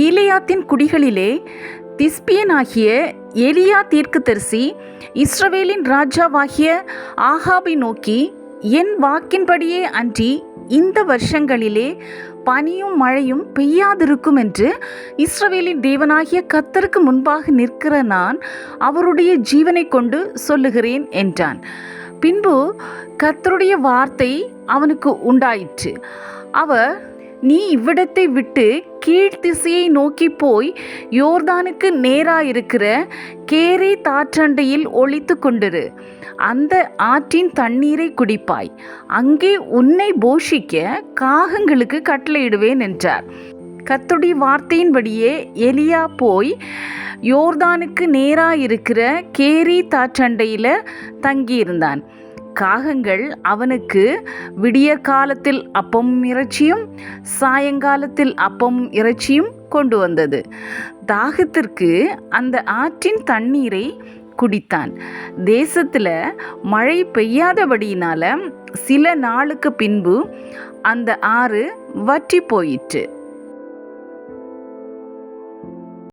கீலேயாத்தின் குடிகளிலே திஸ்பியனாகிய எலியா தீர்க்குதரிசி இஸ்ரவேலின் ராஜாவாகிய ஆகாபை நோக்கி என் வாக்கின்படியே அன்றி இந்த வருஷங்களிலே பனியும் மழையும் பெய்யாதிருக்கும் என்று இஸ்ரவேலின் தேவனாகிய கத்தருக்கு முன்பாக நிற்கிற நான் அவருடைய ஜீவனை கொண்டு சொல்லுகிறேன் என்றான். பின்பு கத்தருடைய வார்த்தை அவனுக்கு உண்டாயிற்று. அவர் நீ இவ்விடத்தை விட்டு கீழ்த்திசையை நோக்கி போய் யோர்தானுக்கு நேராயிருக்கிற கேரே தாற்றண்டையில் ஒளித்து கொண்டிரு. அந்த ஆற்றின் தண்ணீரை குடிப்பாய். அங்கே உன்னை போஷிக்க காகங்களுக்கு கட்டளையிடுவேன் என்றார். கத்துடி வார்த்தையின்படியே எலியா போய் யோர்தானுக்கு நேராக இருக்கிற கேரி தாற்றண்டையில் தங்கியிருந்தான். காகங்கள் அவனுக்கு விடிய காலத்தில் அப்பம் இறைச்சியும் சாயங்காலத்தில் அப்பம் இறைச்சியும் கொண்டு வந்தது. தாகத்திற்கு அந்த ஆற்றின் தண்ணீரை குடித்தான். தேசத்தில் மழை பெய்யாதபடியினால சில நாளுக்கு பின்பு அந்த ஆறு வற்றி போயிற்று.